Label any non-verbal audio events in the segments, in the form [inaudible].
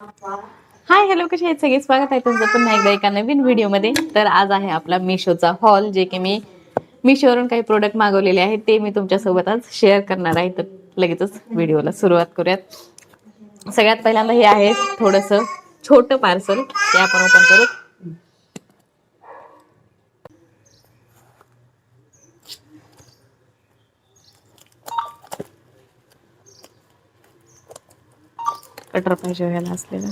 Hi hello कसे आहेत सगळे? स्वागत आहे तुमचं पुन्हा एकदा एका नवीन व्हिडिओमध्ये. तर आज आहे आपला मिशोचा हॉल जे की मी मिशोवरून काही प्रोडक्ट मागवलेले आहेत ते मी तुमच्यासोबत आज शेअर करणार आहे. तर लगेचच व्हिडिओला सुरुवात करूयात. सगळ्यात पहिल्यांदा हे आहे थोडंसं छोटं पार्सल ते आपण ओपन करू. कटर पाहिजे व्हायला असलेलं.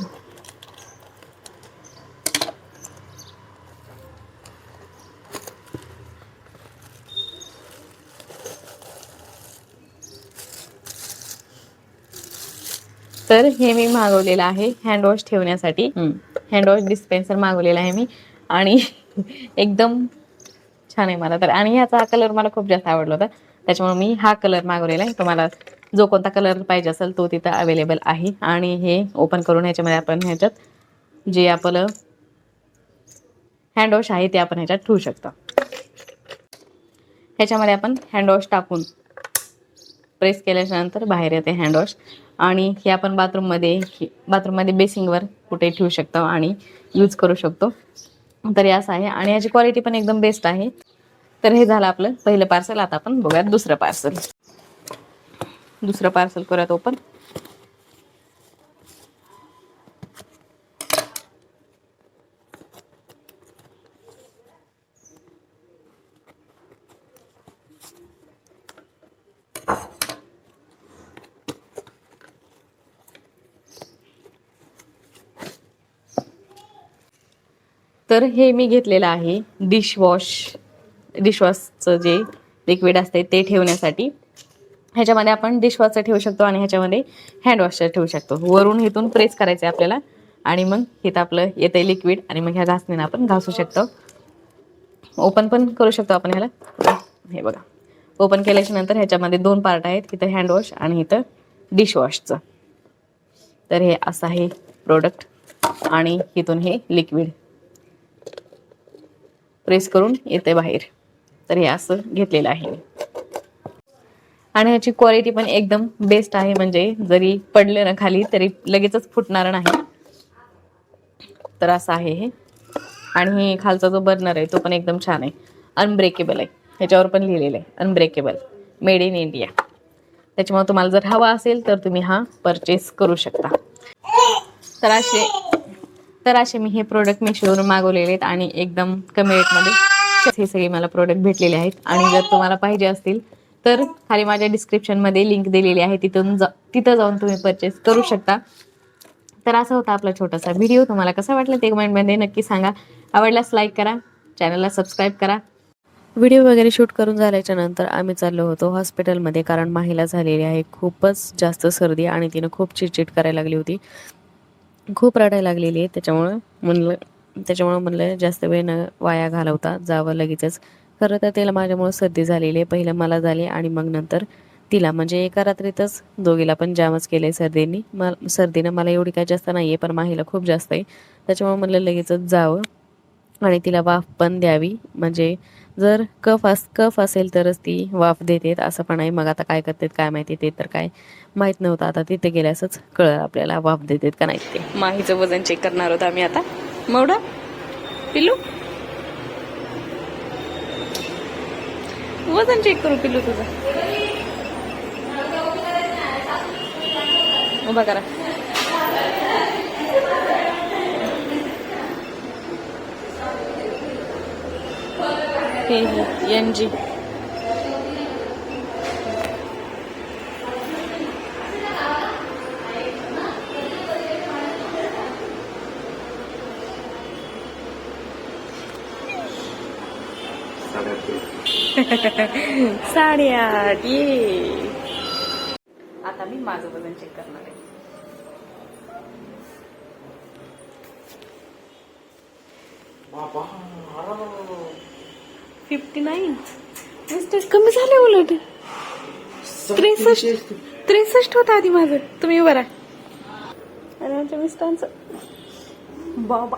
तर हे मी मागवलेलं आहे हँडवॉश ठेवण्यासाठी. हँडवॉश डिस्पेन्सर मागवलेला आहे मी. आणि [laughs] एकदम छान आहे मला तर. आणि ह्याचा कलर मला खूप जास्त आवडला होता. त्याच्यामुळे मी हा कलर मागवलेला आहे. तुम्हाला जो कोणता कलर पाहिजे असेल तो तिथं अवेलेबल आहे. आणि हे ओपन करून ह्याच्यामध्ये आपण ह्याच्यात जे आपलं हँडवॉश आहे ते आपण ह्याच्यात ठेवू शकतो. ह्याच्यामध्ये आपण हँडवॉश टाकून प्रेस केल्याच्यानंतर बाहेर येते हँडवॉश आणि हे आपण बाथरूममध्ये बाथरूममध्ये बेसिंगवर कुठे ठेवू शकतो आणि यूज करू शकतो. तर हे असं आहे. आणि याची क्वालिटी पण एकदम बेस्ट आहे. तर हे झालं आपलं पहिलं पार्सल आता आपण बघूयात दुसरं पार्सल दुसरं पार्सल करत ओपन तर हे मी घेतलेलं आहे डिशवॉश डिशवॉशचं जे लिक्विड असते ते ठेवण्यासाठी. ह्याच्यामध्ये आपण डिशवॉशचं ठेवू शकतो आणि ह्याच्यामध्ये हँडवॉशचं ठेवू शकतो. वरून इथून प्रेस करायचं आहे आपल्याला. आणि मग इथं आपलं येतं लिक्विड आणि मग ह्या घासणीनं आपण घासू शकतो. ओपन पण करू शकतो आपण ह्याला. हे बघा. ओपन केल्याच्यानंतर ह्याच्यामध्ये दोन पार्ट आहेत. इथं हँडवॉश आणि इथं डिशवॉशचं तर हे असं आहे प्रोडक्ट आणि इथून हे लिक्विड प्रेस करून येते बाहेर. तर हे असं घेतलेलं आहे मी. आणि ह्याची क्वालिटी पण एकदम बेस्ट आहे. म्हणजे जरी पडले ना खाली तरी लगेचच फुटणार नाही. तर असं आहे हे. आणि खालचा जो बर्नर आहे तो पण एकदम छान आहे. अनब्रेकेबल आहे. ह्याच्यावर पण लिहिलेलं आहे. अनब्रेकेबल मेड इन इंडिया त्याच्यामुळे तुम्हाला जर हवा असेल तर तुम्ही हा परचेस करू शकता. तर असे तर असे मी हे प्रोडक्ट मिशोवरून मागवलेले आहेत आणि एकदम कमी रेटमध्ये हे सगळे मला प्रोडक्ट भेटलेले आहेत. आणि जर तुम्हाला पाहिजे असतील तर खाली माझ्या डिस्क्रिप्शनमध्ये लिंक दिलेली आहे. तिथून जा तिथं जाऊन तुम्ही परचेस करू शकता. तर असा होता आपला छोटासा व्हिडिओ तुम्हाला कसा वाटला ते कमेंटमध्ये नक्की सांगा. आवडल्यास लाईक करा. चॅनलला सबस्क्राईब करा. व्हिडिओ वगैरे शूट करून झाल्याच्यानंतर आम्ही चाललो होतो हॉस्पिटलमध्ये कारण माहीला झालेली आहे. खूपच जास्त सर्दी आणि तिनं खूप चिडचिड करायला लागली होती. खूप रडायला लागलेली आहे. त्याच्यामुळं म्हणलं त्याच्यामुळं म्हणलं जास्त वेळ न वाया घालवता जावं लगेचच. खरं तर तिला माझ्यामुळं सर्दी झालेली आहे. पहिलं मला झाली आणि मग नंतर तिला. म्हणजे एका रात्रीतच दोघीला पण जामच केलं आहे सर्दीने. म सर्दीनं मला एवढी काय जास्त नाही आहे पण माहीला खूप जास्त आहे. त्याच्यामुळे म्हणलं लगेचच जावं आणि तिला वाफ पण द्यावी. म्हणजे जर कफ अस कफ असेल तरच ती वाफ देतेत असं पण आहे. मग आता काय करतात काय माहिती ते तर काय माहीत नव्हतं. आता तिथे गेल्यासच कळलं आपल्याला वाफ देतात का नाही ते. माहीचं वजन चेक करणार होतं आम्ही आता. मवडा? पिल्लू? वजन चेक करू पिल्लू तुझं. उभा करा. हे हे एन जी [laughs] साडेआठ ये आता मी माझं वजन चेक करणार आहे. फिफ्टी नाईन मिस्टर कमी झाले उलट. त्रेसष्ट त्रेसष्ट होता आधी माझं. तुम्ही बरा आणि आमच्या मिस्टरांचं. बाबा.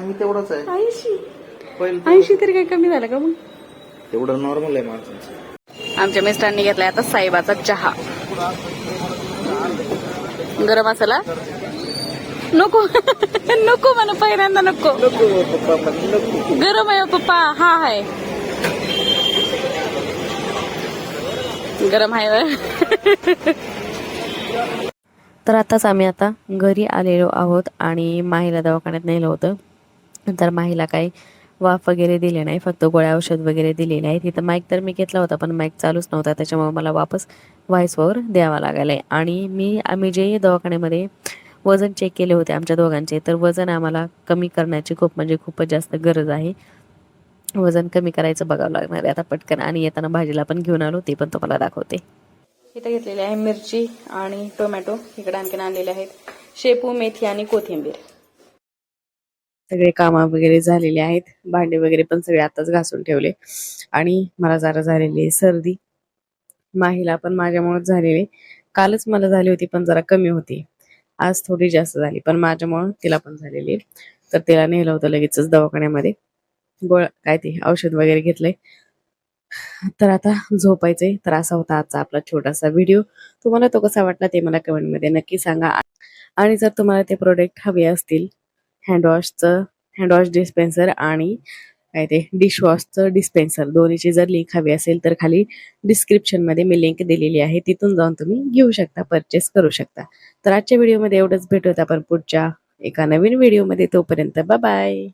मी तेवढंच आहे. ऐंशी. ऐंशी तरी काही कमी झालं का मग? तेवढं नॉर्मल आहे माणसाचं. आमच्या मिस्टरांनी घेतलाय आता साहेबाचा चहा. गरम मसाला नको. [laughs] नको म्हणा पहिल्यांदा नको. नको गरम आहे हो पप्पा. हा आहे गरम आहे. [laughs] तर आताच आम्ही आता घरी आलेलो आहोत आणि माहीला दवाखान्यात नेलं होतं. तर माहीला काही वाफ वगैरे दिले नाही फक्त गोळ्या औषध वगैरे दिलेले आहे तिथं माईक तर मी घेतला होता पण माईक चालूच नव्हता त्याच्यामुळे मला वापस व्हॉइसवर द्यावा लागला आहे आणि मी आम्ही जे दवाखान्यामध्ये वजन चेक केले होते आमच्या दोघांचे तर वजन आम्हाला कमी करण्याची खूप म्हणजे खूपच जास्त गरज आहे. वजन कमी करायचं बघावं लागणार आहे आता पटकन. आणि येताना भाजीला पण घेऊन आलो ते पण तुम्हाला दाखवते. इथं घेतलेली आहे मिरची आणि टोमॅटो इकडे आणखीन आणलेले आहेत. शेपू मेथी आणि कोथिंबीर. सगळे कामं वगैरे झालेले आहेत. भांडे वगैरे पण सगळे आताच घासून ठेवले. आणि मला जरा झालेली आहे सर्दी. माहीला पण माझ्यामुळेच झालेली कालच मला झाली होती पण जरा कमी होती. आज थोडी जास्त झाली पण माझ्यामुळं तिला पण झालेली आहे. तर तिला नेलं होतं लगेचच दवाखान्यामध्ये. गोळ काय ते औषध वगैरे घेतलंय. तर आता झोपायचंय. तर असा होता आजचा आपला छोटासा व्हिडिओ. तुम्हाला तो कसा वाटला ते मला कमेंटमध्ये नक्की सांगा. आणि जर तुम्हाला ते प्रोडक्ट हवे असतील हँडवॉशचं हँडवॉश डिस्पेन्सर आणि काय ते डिशवॉशचं डिस्पेन्सर दोन्हीची जर लिंक हवी असेल तर खाली डिस्क्रिप्शनमध्ये मी लिंक दिलेली आहे. तिथून जाऊन तुम्ही घेऊ शकता परचेस करू शकता. तर आजच्या व्हिडिओमध्ये एवढंच. भेटूत आपण पुढच्या एका नवीन व्हिडिओमध्ये तोपर्यंत बाय